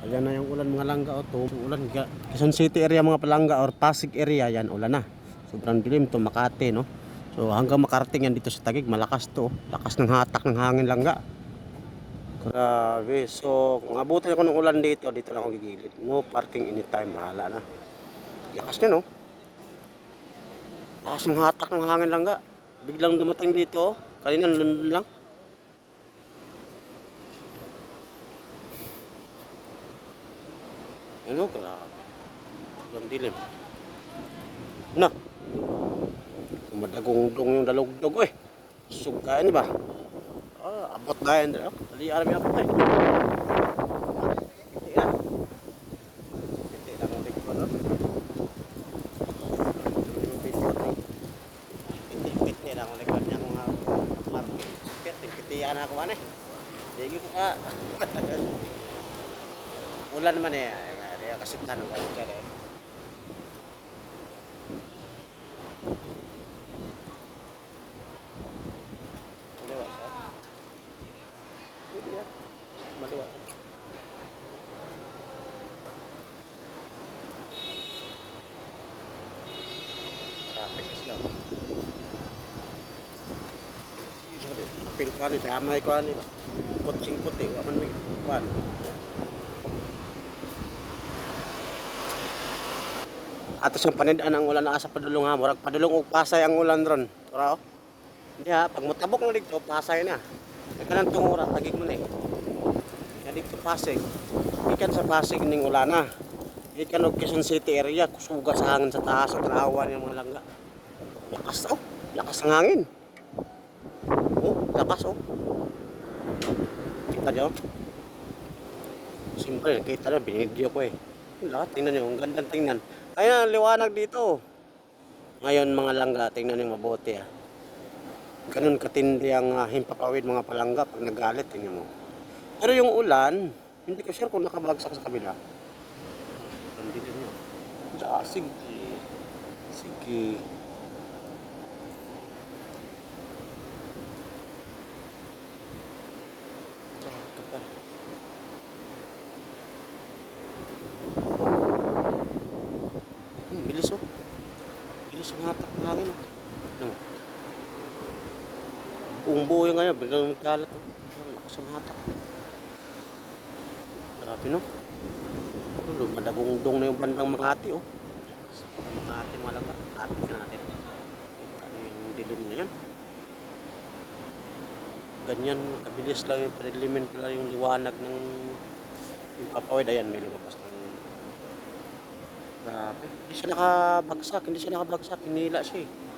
Ayan na yung ulan mga langga o to. Ulan, Ga- Quezon City area mga palangga or Pasig area yan, ulan na. Sobrang dilim to Makati no. So hanggang makarating yan dito sa Tagig, malakas to. Lakas ng hatak ng hangin langga. Grabe. So kung abutin ako ng ulan dito, dito lang ako gigilid. No parking anytime, bahala na. Lakas niya no. Lakas ng hatak ng hangin langga. Biglang dumating dito, kanina lundun lang. Ano ka? Ang dilim. Na. Madagong-dong yung dalugdog eh. Suga ni ba? Ah, abot na yan. ah. Dali alam yung abot eh. Hindi na. Hindi lang ang tingko no? Piti-piti lang ang likod niya mga market. Piti-pitihan ako man eh. Hindi ko ka. Ulan naman eh. Kaya kasi tanong ko ka eh. Maliwa siya. Hindi ah. Maliwa. Traffic sila. Pink ka ni, damay ko Atos ang panidaan ang ulan na asa padulong ha. Murag padulong og pasay ang ulan ron. Tura oh. Hindi ha, pag mutabok na dito, pasay na. Nagkanan tong ura, tagig mo na eh. Kaya dito pasig. Ikan sa pasig ning ulan na. Ikan og Quezon City area, kusuga sa hangin sa taas, sa tanawa ng mga langga. Lakas oh, lakas ang hangin. Oh, lakas oh. Kita niyo? Siyempre, nakita na, binidyo ko eh. Lahat, tingnan niyo, ang gandang tingnan. Kaya liwanag dito. Ngayon mga langga, tingnan niyo mabuti ah. Ganun katindi ang uh, himpapawid mga palangga pag nagalit, tingnan mo. Pero yung ulan, hindi ko sure kung nakabagsak sa kabila. Ang dilim niya. Ah, sige. Sige. Ah, kapal. Bilis ang hatak ng hangin. Ano? Buong buo yung ngayon, biglang nagkalat. Ang lakas ang hatak. Grabe no? Madagong-dong na yung bandang Makati oh. Makati malaga. Makati na natin. Ano yung dilim na yan? Ganyan, kabilis lang yung prelimin pala yung liwanag ng yung papawid. Ayan, may lumabas ng Grabe. Hindi siya nakabagsak. Hindi siya nakabagsak. Hinila siya eh.